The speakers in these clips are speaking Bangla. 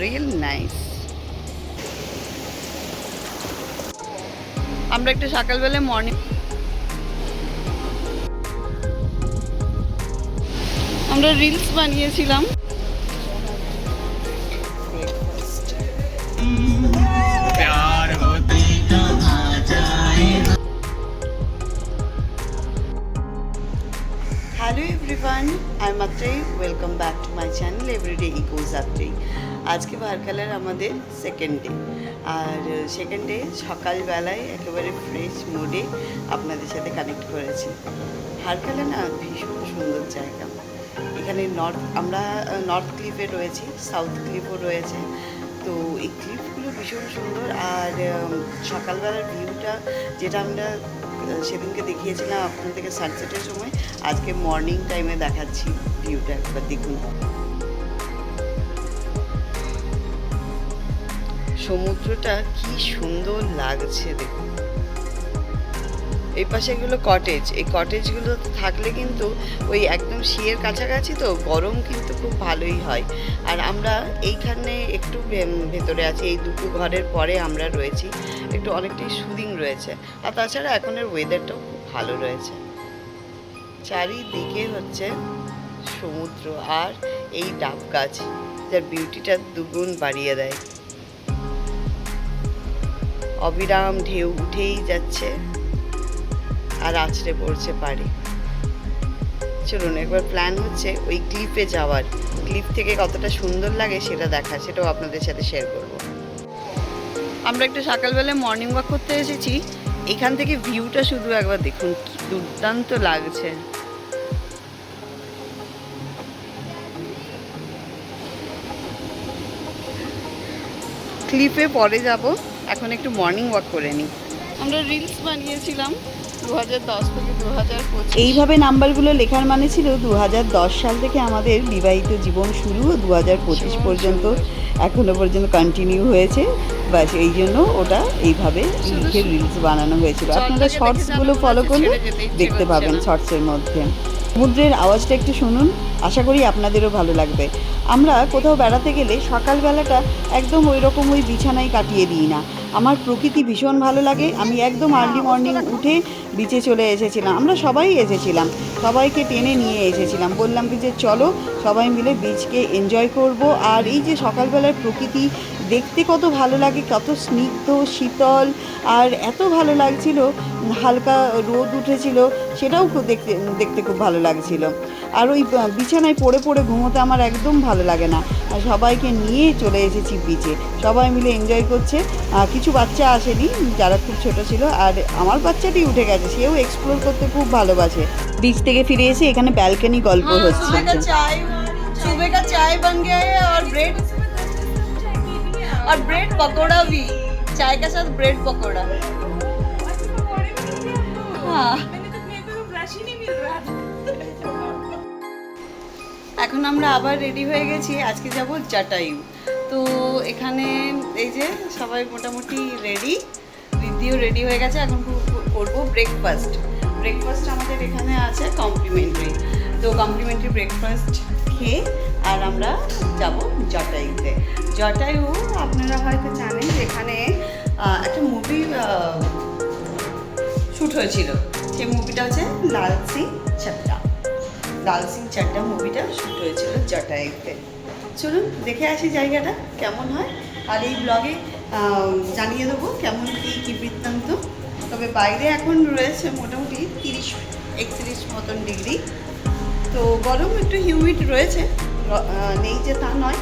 রিয়েল নাইস আমরা একটু সকালবেলা মর্নিং আমরা রিলস বানিয়েছিলাম। Hello everyone I মাত্রেই welcome back to my channel everyday echoes Atrei আজকে ভারকালার আমাদের সেকেন্ড ডে আর সেকেন্ড ডে সকালবেলায় একেবারে ফ্রেশ মুডে আপনাদের সাথে কানেক্ট করেছি। ভারকালা না ভীষণ সুন্দর জায়গা। এখানে নর্থ আমরা নর্থ ক্লিফে রয়েছি সাউথ ক্লিফও রয়েছে। তো এই ক্লিপগুলো ভীষণ সুন্দর। আর সকালবেলার ভিউটা যেটা আমরা সেদিনকে দেখিয়েছিলাম আপনাদেরকে সানসেটের সময়, আজকে মর্নিং টাইমে দেখাচ্ছি ভিউটা একবার দেখুন। সমুদ্রটা কি সুন্দর লাগছে দেখুন। এই পাশে এগুলো কটেজ এই কটেজগুলো থাকলে কিন্তু ওই একদম শিয়ের কাছাকাছি তো গরম কিন্তু খুব ভালোই হয়। আর আমরা এইখানে একটু ভেতরে আছি, এই দুটো ঘরের পরে আমরা রয়েছি, একটু অনেকটাই সুদিং রয়েছে। আর তাছাড়া এখনের ওয়েদারটাও খুব ভালো রয়েছে। চারিদিকে হচ্ছে সমুদ্র আর এই ডাব গাছ, যার বিউটিটা দুগুণ বাড়িয়ে দেয়। অবিরাম ঢেউ উঠেই যাচ্ছে আর আছড়ে পড়ছে পাড়ে চলুন, একবার প্ল্যান হচ্ছে ওই ক্লিপে যাওয়ার। ক্লিপ থেকে কতটা সুন্দর লাগে সেটা দেখা সেটাও আপনাদের সাথে শেয়ার করব। আমরা একটু সকালবেলা মর্নিং ওয়াক করতে এসেছি। এখান থেকে ভিউটা শুধু একবার দেখুন দুর্দান্ত লাগছে। ক্লিপে পরে যাব। এখন একটু মর্নিং ওয়াক করে নিই আমরা রিলস বানিয়েছিলাম দু হাজার দশ থেকে দু হাজার এইভাবে নাম্বারগুলো লেখার মানে ছিল দু হাজার দশ সাল থেকে আমাদের বিবাহিত জীবন শুরু দু পঁচিশ পর্যন্ত এখনও পর্যন্ত কন্টিনিউ হয়েছে। বাস এই জন্য ওটা এইভাবে লিখে রিলস বানানো হয়েছিল। আপনারা শর্টসগুলো ফলো করলে দেখতে পাবেন শর্টসের মধ্যে। সমুদ্রের আওয়াজটা একটু শুনুন আশা করি আপনাদেরও ভালো লাগবে। আমরা কোথাও বেড়াতে গেলে সকালবেলাটা একদম ওই রকম ওই বিছানায় কাটিয়ে দিই না। আমার প্রকৃতি ভীষণ ভালো লাগে। আমি একদম আর্লি মর্নিং উঠে বিচে চলে এসেছিলাম। আমরা সবাই এসেছিলাম। সবাইকে টেনে নিয়ে এসেছিলাম। বললাম কি যে চলো সবাই মিলে বিচকে এনজয় করব। আর এই যে সকালবেলার প্রকৃতি দেখতে কত ভালো লাগে কত স্নিগ্ধ শীতল আর এত ভালো লাগছিল হালকা রোদ উঠেছিল সেটাও খুব দেখতে দেখতে খুব ভালো লাগছিল আর ওই আহ, বিছানায় পড়ে পড়ে ঘুমোতে আমার একদম ভালো লাগে না আর সবাইকে নিয়ে চলে এসেছি বিচে সবাই মিলে এনজয় করছে আহ, কিছু বাচ্চা আসেনি যারা খুব ছোট ছিল আর আমার বাচ্চাটি উঠে গেছে সেও এক্সপ্লোর করতে খুব ভালোবাসে বিচ থেকে ফিরে এসে এখানে ব্যালকনি গল্প হচ্ছে চাই सुबह का चाय बन गया है और ब्रेड और ब्रेड पकोड़ा भी चाय के साथ ब्रेड पकोड़ा हाँ এখন আমরা আবার রেডি হয়ে গেছি আজকে যাব জাটাইউ তো এখানে এই যে সবাই মোটামুটি রেডি রিদ্ধিও রেডি হয়ে গেছে এখন কর- করবো ব্রেকফাস্ট ব্রেকফাস্ট আমাদের এখানে আছে কমপ্লিমেন্টারি তো কমপ্লিমেন্টারি ব্রেকফাস্ট খেয়ে আর আমরা যাব জটাইতে জটায়ু আপনারা হয়তো জানেন যেখানে একটা মুভি শ্যুট হয়েছিল। সেই মুভিটা হচ্ছে লাল সিং চাড্ডা লাল সিং চাড্ডা মুভিটা শ্যুট হয়েছিল জটাইতে চলুন দেখে আসি জায়গাটা কেমন হয়। আর এই ব্লগে জানিয়ে দেবো কেমন কী কী বৃত্তান্ত। তবে বাইরে এখন রয়েছে মোটামুটি তিরিশ, একত্রিশ মতন ডিগ্রি তো গরম একটু হিউমিড রয়েছে নেই যে তা নয়।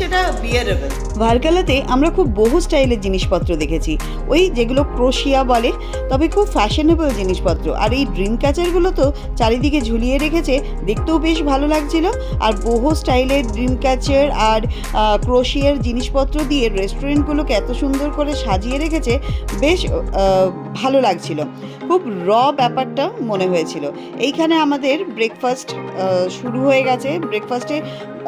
সেটা বিয়ারেবল ভারকালাতে আমরা খুব বহু স্টাইলের জিনিসপত্র দেখেছি। ওই যেগুলো ক্রোশিয়া বলে, তবে খুব ফ্যাশনেবল জিনিসপত্র। আর এই ড্রিম ক্যাচারগুলো তো চারিদিকে ঝুলিয়ে রেখেছে, দেখতেও বেশ ভালো লাগছিল। আর বহু স্টাইলের ড্রিম ক্যাচার আর ক্রোশিয়ার জিনিসপত্র দিয়ে রেস্টুরেন্টগুলোকে এত সুন্দর করে সাজিয়ে রেখেছে, বেশ ভালো লাগছিল। খুব র ব্যাপারটা মনে হয়েছিল। এইখানে আমাদের ব্রেকফাস্ট শুরু হয়ে গেছে। ব্রেকফাস্টে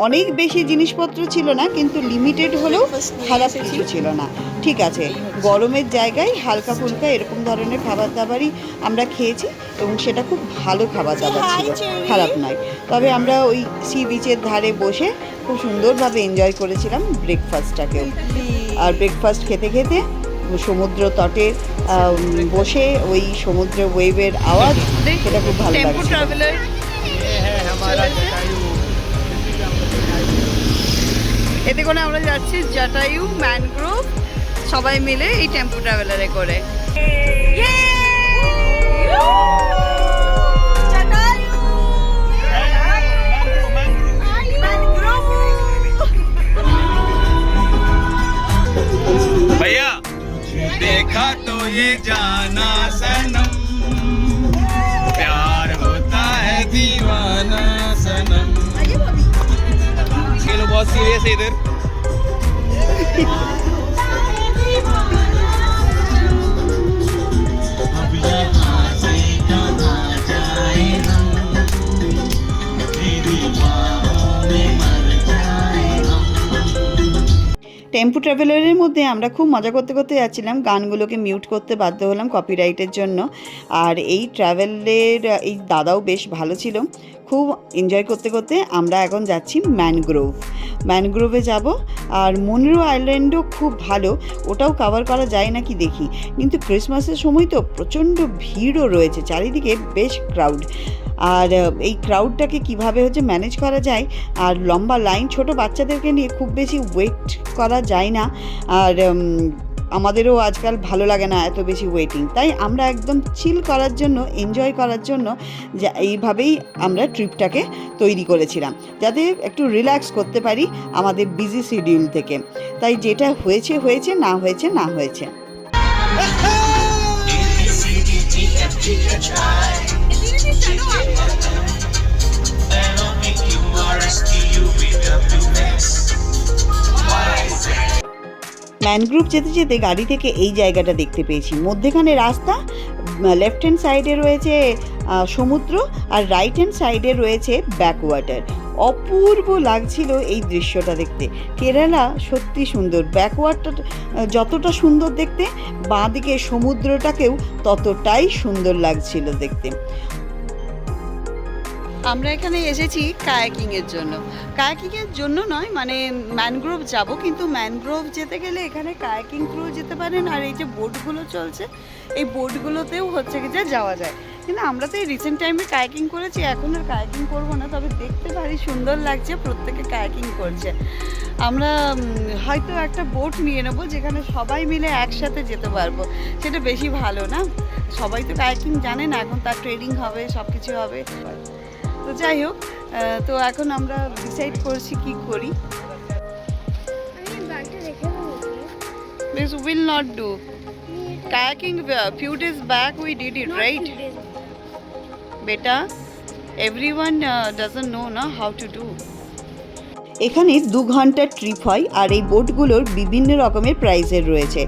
অনেক বেশি জিনিসপত্র ছিল। ছিল না কিন্তু লিমিটেড হলেও খারাপ কিছু ছিল না। ঠিক আছে গরমের জায়গায় হালকা ফুলকা এরকম ধরনের খাবার দাবারই আমরা খেয়েছি এবং সেটা খুব ভালো খাবার দাবার ছিল খারাপ নয়। তবে আমরা ওই সি বিচের ধারে বসে খুব সুন্দরভাবে এনজয় করেছিলাম ব্রেকফাস্টটাকেও আর ব্রেকফাস্ট খেতে খেতে সমুদ্র তটে বসে ওই সমুদ্র ওয়েভের আওয়াজ সেটা খুব ভালো লাগে এতে করে আমরা যাচ্ছি জাটায়ু ম্যানগ্রোভ সবাই মিলে এই টেম্পু ট্রাভেলারে করে। ভাইয়া দেখা তো बहुत सीरियस है इधर টেম্পো ট্রাভেলারের মধ্যে আমরা খুব মজা করতে করতে যাচ্ছিলাম। গানগুলোকে মিউট করতে বাধ্য হলাম কপিরাইটের জন্য। আর এই ট্রাভেলের, এই দাদাও বেশ ভালো ছিল। খুব এনজয় করতে করতে আমরা এখন যাচ্ছি ম্যানগ্রোভ ম্যানগ্রোভে যাব। আর মনরো আইল্যান্ডও খুব ভালো। ওটাও কভার করা যায় নাকি দেখি। কিন্তু ক্রিসমাসের সময় তো প্রচণ্ড ভিড়ও রয়েছে। চারিদিকে বেশ ক্রাউড আর এই ক্রাউডটাকে কীভাবে হচ্ছে ম্যানেজ করা যায়? আর লম্বা লাইন ছোট বাচ্চাদেরকে নিয়ে খুব বেশি ওয়েট করা যায় না। আর আমাদেরও আজকাল ভালো লাগে না এত বেশি ওয়েটিং তাই আমরা একদম চিল করার জন্য এনজয় করার জন্য এইভাবেই আমরা ট্রিপটাকে তৈরি করেছিলাম। যাতে একটু রিল্যাক্স করতে পারি আমাদের বিজি শিডিউল থেকে। তাই যেটা হয়েছে হয়েছে, না হয়েছে না হয়েছে। ম্যানগ্রুভ যেতে যেতে গাড়ি থেকে এই জায়গাটা দেখতে পেয়েছি। মধ্যেখানে রাস্তা লেফট হ্যান্ড সাইডে রয়েছে সমুদ্র আর রাইট হ্যান্ড সাইডে রয়েছে ব্যাকওয়াটার অপূর্ব লাগছিল এই দৃশ্যটা দেখতে। কেরালা সত্যি সুন্দর। ব্যাকওয়াটার যতটা সুন্দর দেখতে, বাঁদিকে সমুদ্রটাকেও ততটাই সুন্দর লাগছিল দেখতে। আমরা এখানে এসেছি কায়াকিং এর জন্য। কায়াকিং এর জন্য নয় মানে ম্যানগ্রোভ যাব, কিন্তু ম্যানগ্রোভ যেতে গেলে এখানে কায়াকিং থ্রু যেতে পারেন, আর এই যে বোটগুলো চলছে, এই বোটগুলোতেও হচ্ছে কি যে যাওয়া যায়। কিন্তু আমরা তো এই রিসেন্ট টাইমে কায়াকিং করেছি, এখন আর কায়াকিং করব না, তবে দেখতে ভারী সুন্দর লাগছে, প্রত্যেকে কায়াকিং করছে। আমরা হয়তো একটা বোট নিয়ে নেব, যেখানে সবাই মিলে একসাথে যেতে পারব। সেটা বেশি ভালো না। সবাই তো কায়াকিং জানে না, এখন তার ট্রেনিং হবে সব কিছু হবে। তো যাই হোক তো এখন আমরা ডিসাইড করছি কি করি This will not do kayaking a few days back we did it not right beta everyone uh, doesn't know na how to do এখানে দু ঘণ্টার ট্রিপ হয় আর এই বোটগুলোর বিভিন্ন রকমের প্রাইসের রয়েছে।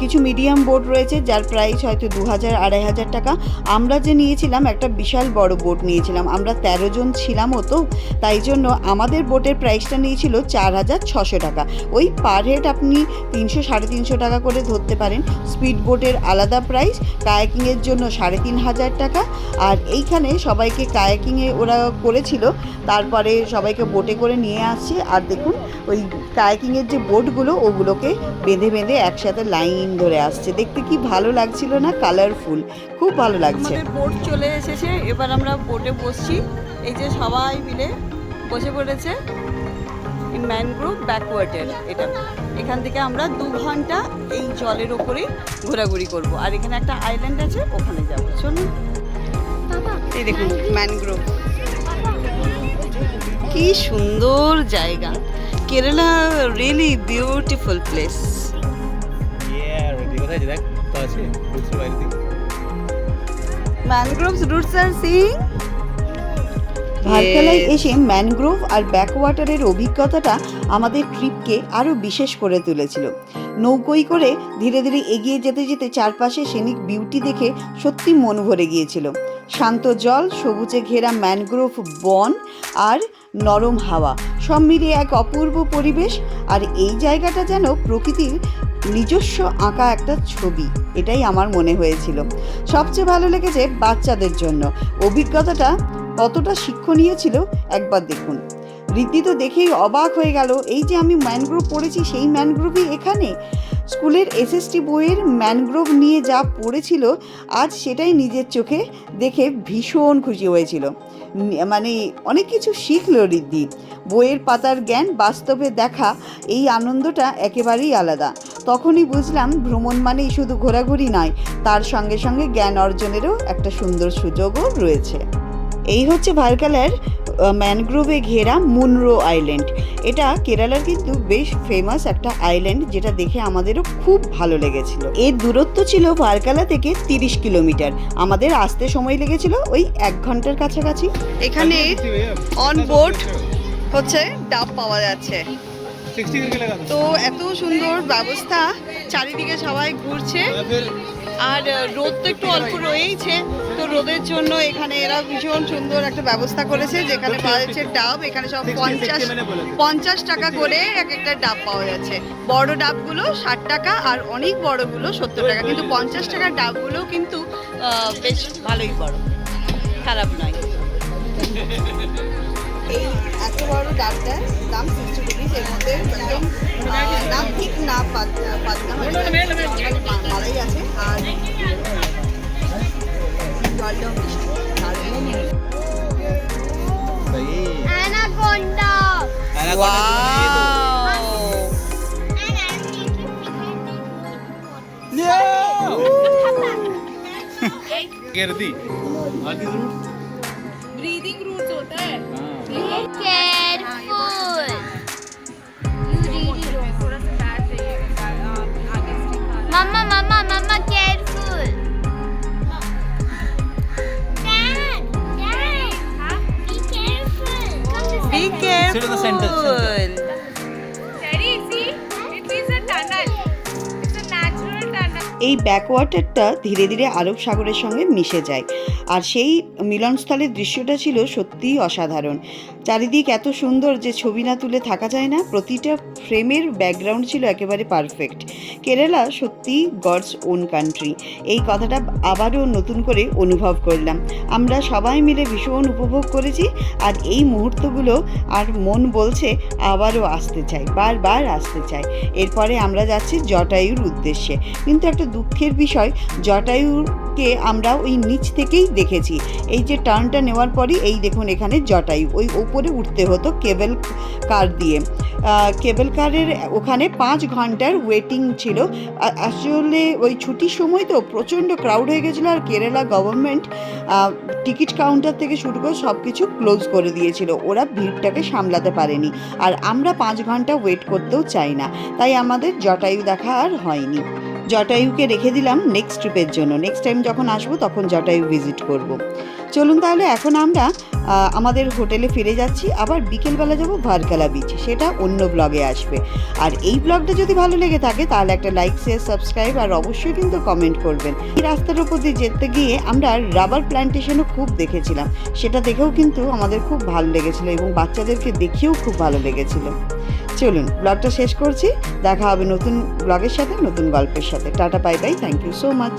কিছু মিডিয়াম বোট রয়েছে, যার প্রাইস হয়তো দু হাজার, আড়াই হাজার টাকা। আমরা যে নিয়েছিলাম, একটা বিশাল বড় বোট নিয়েছিলাম। আমরা তেরো জন ছিলামও তো, তাই জন্য আমাদের বোটের প্রাইসটা নিয়েছিল চার হাজার ছশো টাকা। ওই পার হেড আপনি তিনশো, সাড়ে তিনশো টাকা করে ধরতে পারেন। স্পিড বোটের আলাদা প্রাইস কায়াকিংয়ের জন্য সাড়ে তিন হাজার টাকা। আর এইখানে সবাইকে কায়াকিংয়ে ওরা করেছিল, তারপরে সবাইকে বোটে করে নিয়ে আসছে। আর দেখুন ওই কায়াকিংয়ের যে বোটগুলো ওগুলোকে বেঁধে বেঁধে একসাথে লাইন ধরে আসছে। দেখতে কি ভালো লাগছিল না? কালারফুল খুব ভালো লাগছে। আমাদের বোট চলে এসেছে। এবার আমরা বোটে বসছি। এই যে সবাই মিলে বসে পড়েছে। ম্যানগ্রোভ ব্যাকওয়াটার এটা। এখান থেকে আমরা দু ঘণ্টা এই জলের ওপরে ঘোরাঘুরি করব। আর এখানে একটা আইল্যান্ড আছে ওখানে যাব। চলুন। এই দেখুন ম্যানগ্রোভ কি সুন্দর জায়গা। Kerala really beautiful place mangroves roots আর সিং এসে ম্যানগ্রোভ আর ব্যাকওয়াটারের অভিজ্ঞতাটা আমাদের ট্রিপকে আরও বিশেষ করে তুলেছিল। নৌকোই করে ধীরে ধীরে এগিয়ে যেতে যেতে চারপাশে সেনিক বিউটি দেখে সত্যি মন ভরে গিয়েছিল। শান্ত জল সবুজে ঘেরা ম্যানগ্রোভ বন আর নরম হাওয়া। সব মিলিয়ে এক অপূর্ব পরিবেশ, আর এই জায়গাটা যেন প্রকৃতির নিজস্ব আঁকা একটা ছবি, এটাই আমার মনে হয়েছিল। সবচেয়ে ভালো লেগেছে বাচ্চাদের জন্য। অভিজ্ঞতাটা কতটা শিক্ষণীয় ছিল, একবার দেখুন। রিদ্ধি তো দেখেই অবাক হয়ে গেল, এই যে আমি ম্যানগ্রোভ পড়েছি, সেই ম্যানগ্রোভই এখানে? স্কুলের এসএসটি বইয়ের ম্যানগ্রোভ নিয়ে যা পড়েছিল, আজ সেটাই নিজের চোখে দেখে ভীষণ খুশি হয়েছিল। মানে অনেক কিছু শিখলো রিদ্ধি বইয়ের পাতার জ্ঞান বাস্তবে দেখা, এই আনন্দটা একেবারেই আলাদা। তখনই বুঝলাম ভ্রমণ মানেই শুধু ঘোরাঘুরি নয়, তার সঙ্গে সঙ্গে জ্ঞান অর্জনেরও একটা সুন্দর সুযোগও রয়েছে। এই হচ্ছে ভার্কালার ম্যানগ্রোভে ঘেরা মুনরো আইল্যান্ড এটা কেরালার কিন্তু বেশ ফেমাস একটা আইল্যান্ড যেটা দেখে আমাদেরও খুব ভালো লেগেছিল। এর দূরত্ব ছিল ভারকালা থেকে তিরিশ কিলোমিটার। আমাদের আসতে সময় লেগেছিল ওই এক ঘণ্টার কাছাকাছি। এখানে অন বোর্ড হচ্ছে ডাব পাওয়া যাচ্ছে। তো এত সুন্দর ব্যবস্থা চারিদিকে সবাই ঘুরছে। আর রোদ তো একটু অল্প রয়েইছে তো রোদের জন্য এখানে এরা ভীষণ সুন্দর একটা ব্যবস্থা করেছে যেখানে পাওয়া যাচ্ছে ডাব এখানে সব পঞ্চাশ 60 মানে পঞ্চাশ টাকা করে এক একটা ডাব পাওয়া যাচ্ছে। বড় ডাবগুলো ষাট টাকা আর অনেক বড়গুলো সত্তর টাকা কিন্তু পঞ্চাশ টাকার ডাবগুলো কিন্তু বেশ ভালোই বড় খারাপ নয়। এই এত বড় ডাবটার দাম সিক্সটি রুপিস এর মধ্যে একদম না ঠিক না পাতলা মালাই আছে আর জলটাও মিষ্টি। আর অ্যানাকোন্ডা। Yeah! Gerdi. Hadi. এই ব্যাকওয়াটারটা ধীরে ধীরে আরব সাগরের সঙ্গে মিশে যায়। আর সেই মিলনস্থলের দৃশ্যটা ছিল সত্যিই অসাধারণ। চারিদিক এত সুন্দর যে ছবি না তুলে থাকা যায় না, প্রতিটা ফ্রেমের ব্যাকগ্রাউন্ড ছিল একেবারে পারফেক্ট। কেরালা সত্যি গডস ওন কান্ট্রি। এই কথাটা আবারও নতুন করে অনুভব করলাম। আমরা সবাই মিলে ভীষণ উপভোগ করেছি আর এই মুহূর্তগুলো আর মন বলছে আবারও আসতে চাই, বারবার আসতে চাই। এরপরে আমরা যাচ্ছি জটায়ুর উদ্দেশ্যে। কিন্তু একটা দুঃখের বিষয় জটায়ুকে আমরা ওই নিচ থেকেই দেখেছি। এই যে টার্নটা নেওয়ার পরই, এই দেখুন এখানে জটায়ু, ওই ওপরে উঠতে হতো কেবল কার দিয়ে। কেবল কারের ওখানে পাঁচ ঘণ্টার ওয়েটিং ছিল। আসলে ওই ছুটির সময় তো প্রচণ্ড ক্রাউড হয়ে গেছিল আর কেরালা গভর্নমেন্ট টিকিট কাউন্টার থেকে শুরু করে সব কিছু ক্লোজ করে দিয়েছিল। ওরা ভিড়টাকে সামলাতে পারেনি। আর আমরা পাঁচ ঘণ্টা ওয়েট করতেও চাই না। তাই আমাদের জটায়ু দেখা আর হয়নি। জটায়ুকে রেখে দিলাম নেক্সট ট্রিপের জন্য। নেক্সট টাইম যখন আসব তখন জটায়ু ভিজিট করব। চলুন তাহলে এখন আমরা আমাদের হোটেলে ফিরে যাচ্ছি। আবার বিকেলবেলা যাব ভারকালা বিচ সেটা অন্য ব্লগে আসবে। আর এই ব্লগটা যদি ভালো লেগে থাকে তাহলে একটা লাইক শেয়ার সাবস্ক্রাইব আর অবশ্যই কিন্তু কমেন্ট করবেন। এই রাস্তার উপর দিয়ে যেতে গিয়ে আমরা রাবার প্ল্যান্টেশনও খুব দেখেছিলাম। সেটা দেখেও কিন্তু আমাদের খুব ভালো লেগেছিল এবং বাচ্চাদেরকে দেখেও খুব ভালো লেগেছিল। চলুন ব্লগটা শেষ করছি। দেখা হবে নতুন ব্লগের সাথে, নতুন গল্পের সাথে। Tata bye bye thank you so much